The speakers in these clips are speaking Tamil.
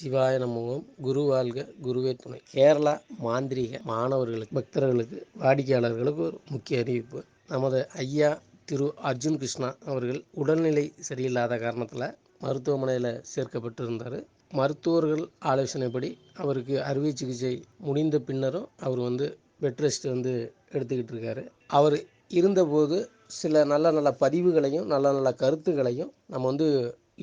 சிவாய நமோம் குரு வாழ்க குருவே துணை. கேரளா மாந்திரீக மாணவர்களுக்கு பக்தர்களுக்கு வாடிக்கையாளர்களுக்கு ஒரு முக்கிய அறிவிப்பு. நமது ஐயா திரு அர்ஜுன் கிருஷ்ணா அவர்கள் உடல்நிலை சரியில்லாத காரணத்தில் மருத்துவமனையில் சேர்க்கப்பட்டிருந்தார். மருத்துவர்கள் ஆலோசனைப்படி அவருக்கு அறுவை சிகிச்சை முடிந்த பின்னரும் அவர் வந்து பெட் ரெஸ்ட் வந்து எடுத்துக்கிட்டு இருக்காரு. அவர் இருந்தபோது சில நல்ல நல்ல பதிவுகளையும் நல்ல நல்ல கருத்துக்களையும் நம்ம வந்து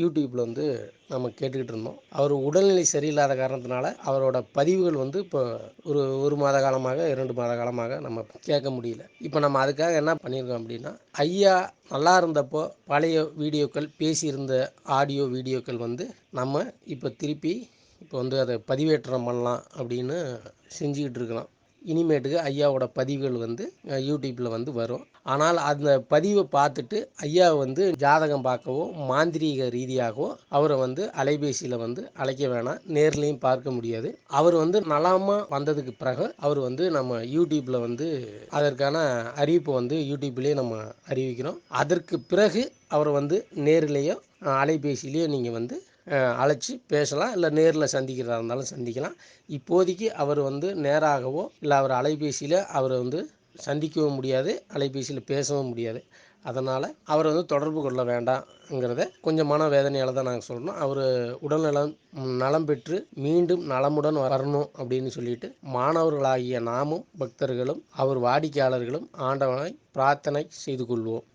யூடியூப்பில் வந்து நம்ம கேட்டுக்கிட்டு இருந்தோம். அவர் உடல்நிலை சரியில்லாத காரணத்தினால அவரோட பதிவுகள் வந்து இப்போ ஒரு ஒரு மாத காலமாக இரண்டு மாத காலமாக நம்ம கேட்க முடியல. இப்போ நம்ம அதுக்காக என்ன பண்ணியிருக்கோம் அப்படின்னா ஐயா நல்லா இருந்தப்போ பழைய வீடியோக்கள் பேசியிருந்த ஆடியோ வீடியோக்கள் வந்து நம்ம இப்போ திருப்பி இப்போ வந்து அதை பதிவேற்றம் பண்ணலாம் அப்படின்னு செஞ்சுக்கிட்டு இருக்கிறோம் இனிமேட்டுக்கு ஐயாவோட பதிவுகள் வந்து யூடியூப்பில் வந்து வரும். ஆனால் அந்த பதிவை பார்த்துட்டு ஐயா வந்து ஜாதகம் பார்க்கவோ மாந்திரீக ரீதியாகவோ அவரை வந்து அலைபேசியில் வந்து அழைக்க வேணாம். நேர்லேயும் பார்க்க முடியாது. அவர் வந்து நலமாக வந்ததுக்கு பிறகு அவர் வந்து நம்ம யூடியூப்பில் வந்து அதற்கான அறிவிப்பை வந்து யூடியூப்லேயே நம்ம அறிவிக்கிறோம். அதற்கு பிறகு அவரை வந்து நேர்லேயோ அலைபேசியிலேயோ நீங்கள் வந்து அழைச்சி பேசலாம். இல்லை நேரில் சந்திக்கிறதா இருந்தாலும் சந்திக்கலாம். இப்போதைக்கு அவர் வந்து நேராகவோ இல்லை அவர் அலைபேசியில் அவரை வந்து சந்திக்கவும் முடியாது அலைபேசியில் பேசவும் முடியாது. அதனால் அவரை வந்து தொடர்பு கொள்ள வேண்டாம்ங்கிறத கொஞ்சம் மன வேதனையால் தான் நாங்கள் சொல்கிறோம் அவர் உடல்நலம் நலம் பெற்று மீண்டும் நலமுடன் வரணும் அப்படின்னு சொல்லிட்டு மாணவர்களாகிய நாமும் பக்தர்களும் அவர் வாடிக்கையாளர்களும் ஆண்டவனை பிரார்த்தனை செய்து கொள்வோம்.